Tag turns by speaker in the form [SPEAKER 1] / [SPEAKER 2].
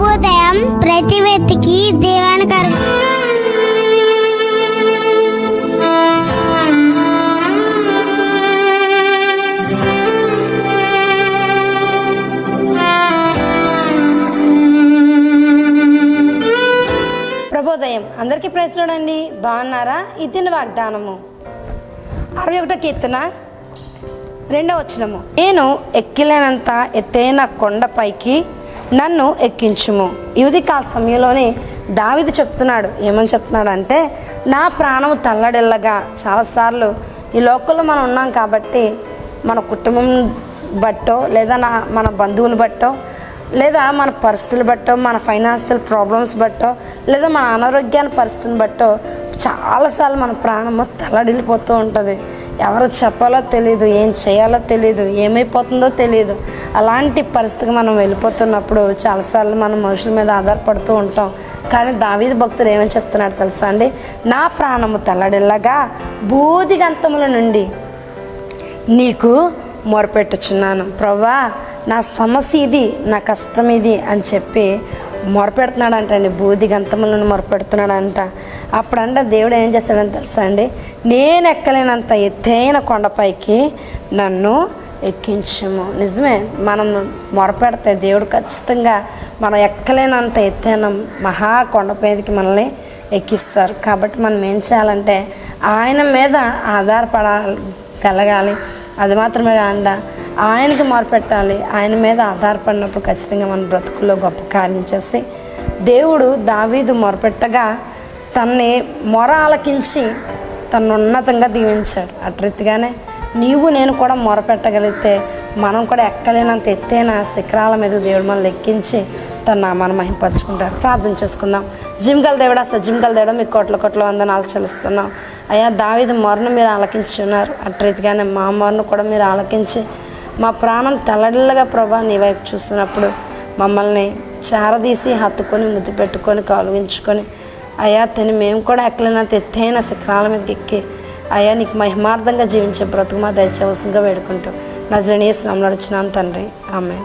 [SPEAKER 1] ప్రతి వ్యక్తికి దేవానికి
[SPEAKER 2] ప్రభోదయం అందరికీ ప్రైజ్ చూడండి బాగున్నారా? ఇది వాగ్దానము. అరవై ఒకటో కీర్తన రెండవ వచనము. నేను ఎక్కిలేనంత ఎత్తైన కొండపైకి నన్ను ఎక్కించుము. ఇది కాల సమయంలోనే దావిది చెప్తున్నాడు ఏమని చెప్తున్నాడు అంటే నా ప్రాణము తల్లడిల్లగా. చాలాసార్లు ఈ లోకంలో మనం ఉన్నాం కాబట్టి మన కుటుంబం బట్టో లేదా నా మన బంధువులు బట్టో లేదా మన పరిస్థితులు బట్టో మన ఫైనాన్షియల్ ప్రాబ్లమ్స్ బట్టో లేదా మన అనారోగ్యాన్ని పరిస్థితిని బట్టో చాలాసార్లు మన ప్రాణము తల్లడిల్లిపోతూ ఉంటుంది. ఎవరు చెప్పాలో తెలియదు ఏం చేయాలో తెలియదు ఏమైపోతుందో తెలియదు అలాంటి పరిస్థితికి మనం వెళ్ళిపోతున్నప్పుడు చాలాసార్లు మనం మనుషుల మీద ఆధారపడుతూ ఉంటాం. కానీ దావీది భక్తులు ఏమని చెప్తున్నాడు తెలుసా అండి? నా ప్రాణము తల్లడిల్లగా బూదిగంతముల నుండి నీకు మొరపెట్టుచున్నాను. ప్రవ్వా నా సమస్య ఇది నా కష్టం ఇది అని చెప్పి మొరపెడుతున్నాడంట అండి బూది గంతములను మొరపెడుతున్నాడంట. అప్పుడంట దేవుడు ఏం చేస్తాడని తెలుసా అండి? నేను ఎక్కలేనంత ఎత్తైన కొండపైకి నన్ను ఎక్కించము. నిజమే మనం మొరపెడితే దేవుడు ఖచ్చితంగా మనం ఎక్కలేనంత ఎత్తైన మహా కొండపైకి మనల్ని ఎక్కిస్తారు. కాబట్టి మనం ఏం చేయాలంటే ఆయన మీద ఆధారపడగలగాలి అది మాత్రమే కాకుండా ఆయనకి మొరపెట్టాలి ఆయన మీద ఆధారపడినప్పుడు ఖచ్చితంగా మన బ్రతుకుల్లో గొప్ప కార్యం చేసి దేవుడు దావీదు మొరపెట్టగా తన్ని మొర ఆలకించి తను ఉన్నతంగా దీవించాడు. అట్రీతిగానే నీవు నేను కూడా మొరపెట్టగలిగితే మనం కూడా ఎక్కలేనంత ఎత్తైన శిఖరాల మీద దేవుడు మనల్ని ఎక్కించి తన నామాన్ని మహింపరచుకుంటారు ప్రార్థన చేసుకుందాం. జిమ్గల దేవుడా సజ్జిమ్గల్ దేవుడా మీకు కోట్ల కోట్ల వందనాలు చెల్లిస్తున్నాం. అయ్యా దావిది మొరను మీరు ఆలకించి ఉన్నారు. అటు రీతిగానే మా మొరను కూడా మీరు ఆలకించి మా ప్రాణం తలడిల్లగా ప్రభా నీ వైపు చూస్తున్నప్పుడు మమ్మల్ని చారదీసి హత్తుకొని ముద్దు పెట్టుకొని కాలువించుకొని అయ్యా తిని మేము కూడా ఎక్కలేనంత ఎత్తైన శిఖరాల మీదకి ఎక్కి అయ్యా నీకు మహిమార్థంగా జీవించే బ్రతుకు మా దయచేవసంగా వేడుకుంటూ. నజరణీయ స్నామం నడుచున్నాను తండ్రి. ఆమె